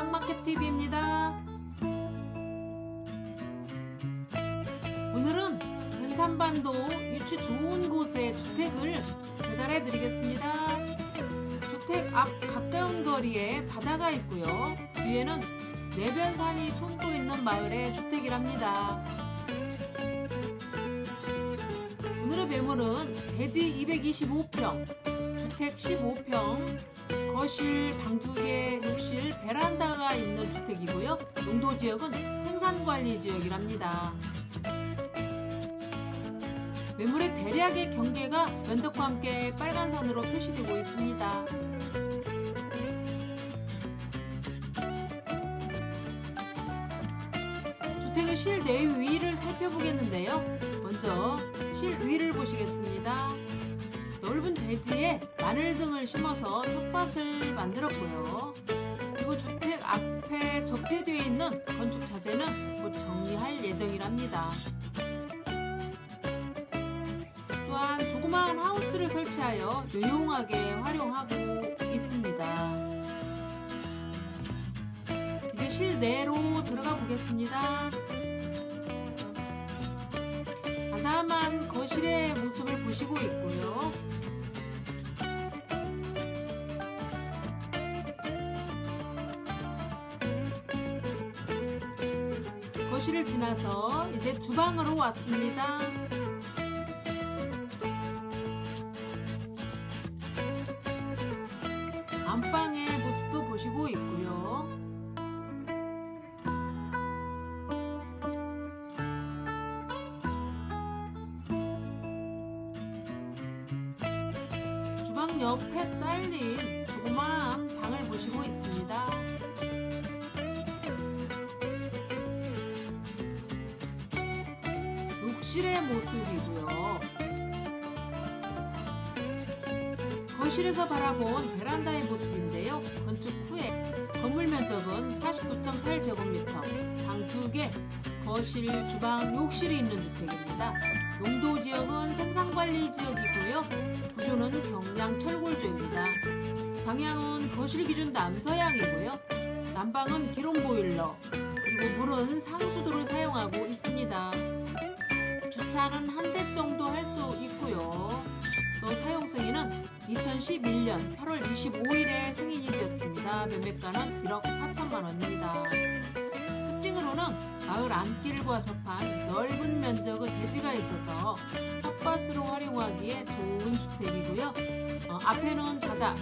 땅마켓TV입니다. 오늘은 근산반도 위치 좋은 곳에 주택을 배달해 드리겠습니다. 주택 앞 가까운 거리에 바다가 있고요. 뒤에는 내변산이 품고 있는 마을의 주택이랍니다. 오늘의 매물은 대지 225평, 주택 15평, 거실, 방 두 개, 욕실, 베란다가 있는 주택이고요. 용도 지역은 생산관리 지역이랍니다. 매물의 대략의 경계가 면적과 함께 빨간 선으로 표시되고 있습니다. 주택의 실내 위를 살펴보겠는데요. 먼저 실위를 보시겠습니다. 넓은 대지에 마늘 등을 심어서 텃밭을 만들었고요. 그리고 주택 앞에 적재되어 있는 건축 자재는 곧 정리할 예정이랍니다. 또한 조그마한 하우스를 설치하여 유용하게 활용하고 있습니다. 이제 실내로 들어가 보겠습니다. 아담한 거실의 모습을 보시고 있고요. 거실을 지나서 이제 주방으로 왔습니다. 안방의 모습도 보시고 있고요. 주방 옆에 딸린 욕실의 모습이고요. 거실에서 바라본 베란다의 모습인데요. 건축 후에 건물 면적은 49.8제곱미터, 방 2개, 거실, 주방, 욕실이 있는 주택입니다. 용도 지역은 생산관리 지역이고요. 구조는 경량 철골조입니다. 방향은 거실 기준 남서향이고요. 난방은 기름 보일러, 그리고 물은 상수도를 사용하고 있습니다. 주차는 한 대 정도 할 수 있고요. 또 사용 승인은 2011년 8월 25일에 승인이 되었습니다. 매매가는 1억 4천만 원입니다. 특징으로는 마을 안길과 접한 넓은 면적의 대지가 있어서 텃밭으로 활용하기에 좋은 주택이고요. 어, 앞에는 바다,